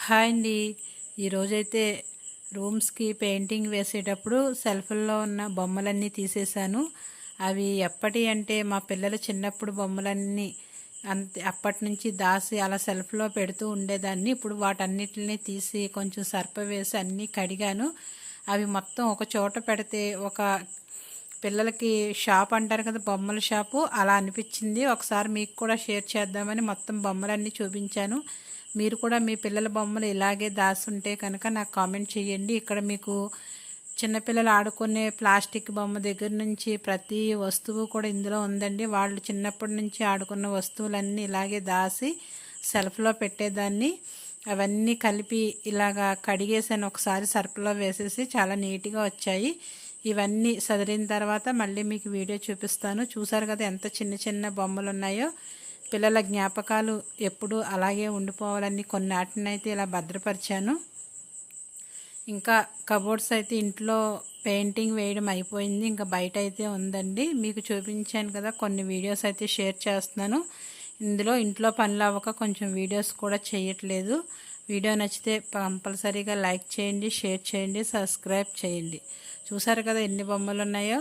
Hi అండి. ఈరోజైతే రూమ్స్కి painting వేసేటప్పుడు సెల్ఫ్ల్లో ఉన్న బొమ్మలన్నీ తీసేశాను. అవి ఎప్పటి అంటే మా పిల్లలు చిన్నప్పుడు బొమ్మలన్నీ అంత అప్పటి నుంచి దాసి అలా సెల్ఫ్లో పెడుతూ ఉండేదాన్ని. ఇప్పుడు వాటన్నిటిని తీసి కొంచెం సర్ప వేసి అన్నీ కడిగాను. అవి మొత్తం ఒక చోట పెడితే ఒక పిల్లలకి షాప్ అంటారు కదా బొమ్మల షాపు. అలా అనిపించింది. ఒకసారి మీకు కూడా షేర్ చేద్దామని మొత్తం బొమ్మలన్నీ చూపించాను. మీరు కూడా మీ పిల్లల బొమ్మలు ఇలాగే దాస్తుంటే కనుక నాకు కామెంట్ చేయండి. ఇక్కడ మీకు చిన్నపిల్లలు ఆడుకునే ప్లాస్టిక్ బొమ్మ దగ్గర నుంచి ప్రతి వస్తువు కూడా ఇందులో ఉందండి. వాళ్ళు చిన్నప్పటి నుంచి ఆడుకున్న వస్తువులన్నీ ఇలాగే దాసి సెల్ఫ్లో పెట్టేదాన్ని. అవన్నీ కలిపి ఇలాగా కడిగేసాను ఒకసారి సర్ఫ్లో వేసేసి చాలా నీట్గా వచ్చాయి. ఇవన్నీ సదిరిన తర్వాత మళ్ళీ మీకు వీడియో చూపిస్తాను. చూసారు కదా ఎంత చిన్న చిన్న బొమ్మలు ఉన్నాయో పిల్లల జ్ఞాపకాలు ఎప్పుడు అలాగే ఉండిపోవాలని కొన్నాటినైతే ఇలా భద్రపరిచాను. ఇంకా కబోర్డ్స్ అయితే ఇంట్లో పెయింటింగ్ వేయడం అయిపోయింది. ఇంకా బయట అయితే ఉందండి. మీకు చూపించాను కదా కొన్ని వీడియోస్ అయితే షేర్ చేస్తున్నాను. ఇందులో ఇంట్లో పనులు అవ్వక కొంచెం వీడియోస్ కూడా చేయట్లేదు. వీడియో నచ్చితే కంపల్సరీగా లైక్ చేయండి షేర్ చేయండి సబ్స్క్రైబ్ చేయండి. చూసారు కదా ఎన్ని బొమ్మలు ఉన్నాయో